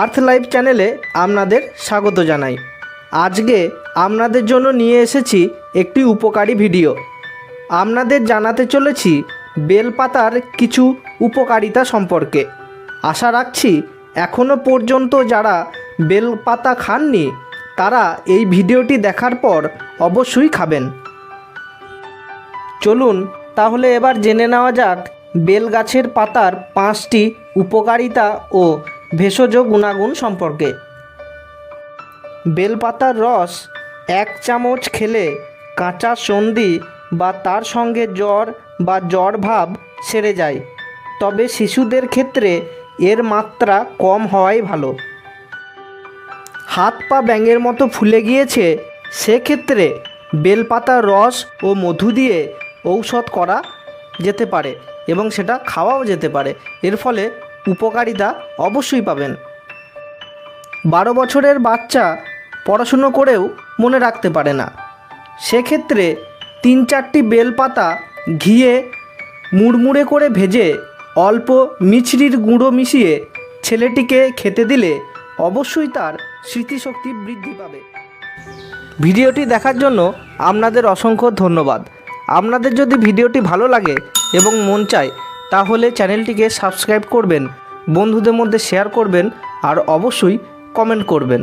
আর্থ life চ্যানেলে আপনাদের স্বাগত জানাই। আজকে আপনাদের জন্য নিয়ে এসেছি একটি উপকারী ভিডিও। আপনাদের জানাতে চলেছি বেলপাতার কিছু উপকারিতা সম্পর্কে। আশা রাখছি এখনও পর্যন্ত যারা বেলপাতা খাননি, তারা এই ভিডিওটি দেখার পর অবশ্যই খাবেন। চলুন তাহলে এবার জেনে নেওয়া যাক বেল গাছের পাতার পাঁচটি উপকারিতা ও ভেষজ গুণাগুণ সম্পর্কে। বেলপাতার রস এক চামচ খেলে কাঁচা সন্ধি বা তার সঙ্গে জ্বর বা জ্বর ভাব সেরে যায়। তবে শিশুদের ক্ষেত্রে এর মাত্রা কম হওয়াই ভালো। হাত পা ব্যাঙের মতো ফুলে গিয়েছে, সেক্ষেত্রে বেলপাতার রস ও মধু দিয়ে ঔষধ করা যেতে পারে এবং সেটা খাওয়াও যেতে পারে। এর ফলে উপকারিতা অবশ্যই পাবেন। বারো বছরের বাচ্চা পড়াশুনো করেও মনে রাখতে পারে না। সেক্ষেত্রে তিন চারটি বেলপাতা ঘিয়ে মুড়মুড়ে করে ভেজে অল্প মিছরির গুঁড়ো মিশিয়ে ছেলেটিকে খেতে দিলে অবশ্যই তার স্মৃতিশক্তি বৃদ্ধি পাবে। ভিডিওটি দেখার জন্য আপনাদের অসংখ্য ধন্যবাদ। আপনাদের যদি ভিডিওটি ভালো লাগে এবং মন চায় তাহলে চ্যানেলটিকে সাবস্ক্রাইব করবেন বন্ধুদের মধ্যে শেয়ার করবেন আর অবশ্যই কমেন্ট করবেন।